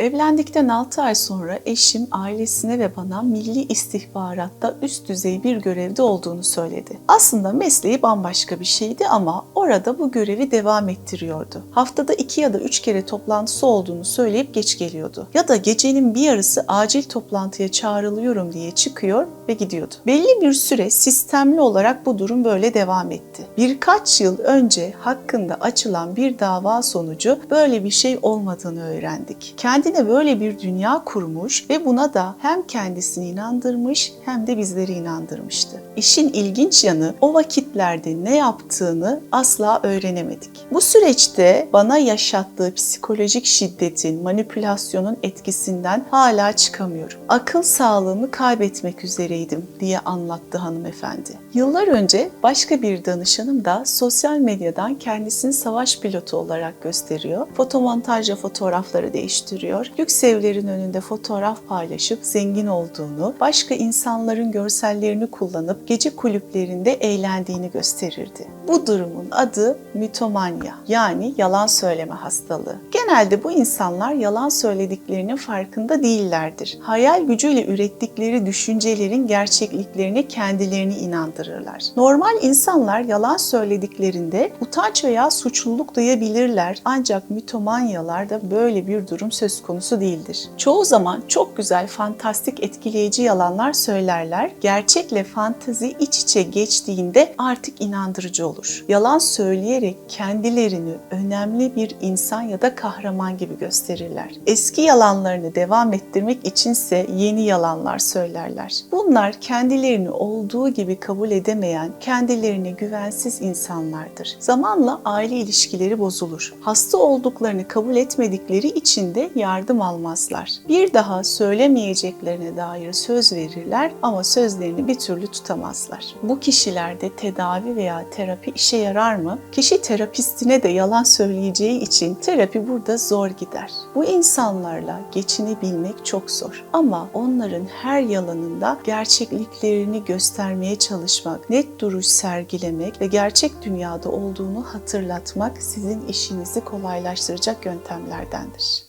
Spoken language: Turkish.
Evlendikten 6 ay sonra eşim ailesine ve bana milli istihbaratta üst düzey bir görevde olduğunu söyledi. Aslında mesleği bambaşka bir şeydi ama orada bu görevi devam ettiriyordu. Haftada 2 ya da 3 kere toplantısı olduğunu söyleyip geç geliyordu. Ya da gecenin bir yarısı acil toplantıya çağrılıyorum diye çıkıyor ve gidiyordu. Belli bir süre sistemli olarak bu durum böyle devam etti. Birkaç yıl önce hakkında açılan bir dava sonucu böyle bir şey olmadığını öğrendik. Kendine böyle bir dünya kurmuş ve buna da hem kendisini inandırmış hem de bizleri inandırmıştı. İşin ilginç yanı o vakitlerde ne yaptığını asla öğrenemedik. Bu süreçte bana yaşattığı psikolojik şiddetin, manipülasyonun etkisinden hala çıkamıyorum. Akıl sağlığımı kaybetmek üzereydim diye anlattı hanımefendi. Yıllar önce başka bir danışanım da sosyal medyadan kendisini savaş pilotu olarak gösteriyor. Fotomontajla fotoğrafları değiştiriyor. Lüks evlerin önünde fotoğraf paylaşıp zengin olduğunu, başka insanların görsellerini kullanıp gece kulüplerinde eğlendiğini gösterirdi. Bu durumun adı mitomanya yani yalan söyleme hastalığı. Genelde bu insanlar yalan söylediklerinin farkında değillerdir. Hayal gücüyle ürettikleri düşüncelerin gerçekliklerini kendilerini inandırırlar. Normal insanlar yalan söylediklerinde utanç veya suçluluk duyabilirler ancak mitomanyalarda böyle bir durum söz konusu değildir. Çoğu zaman çok güzel, fantastik, etkileyici yalanlar söylerler. Gerçekle fantazi iç içe geçtiğinde artık inandırıcı olur. Yalan söyleyerek kendilerini önemli bir insan ya da kahraman gibi gösterirler. Eski yalanlarını devam ettirmek içinse yeni yalanlar söylerler. Bunlar kendilerini olduğu gibi kabul edemeyen, kendilerine güvensiz insanlardır. Zamanla aile ilişkileri bozulur. Hasta olduklarını kabul etmedikleri için de yardım almazlar. Bir daha söylemeyeceklerine dair söz verirler ama sözlerini bir türlü tutamazlar. Bu kişilerde tedavi veya terapi işe yarar mı? Kişi terapistine de yalan söyleyeceği için terapi burada zor gider. Bu insanlarla geçinebilmek çok zor ama onların her yalanında gerçekliklerini göstermeye çalışmak, net duruş sergilemek ve gerçek dünyada olduğunu hatırlatmak sizin işinizi kolaylaştıracak yöntemlerdendir.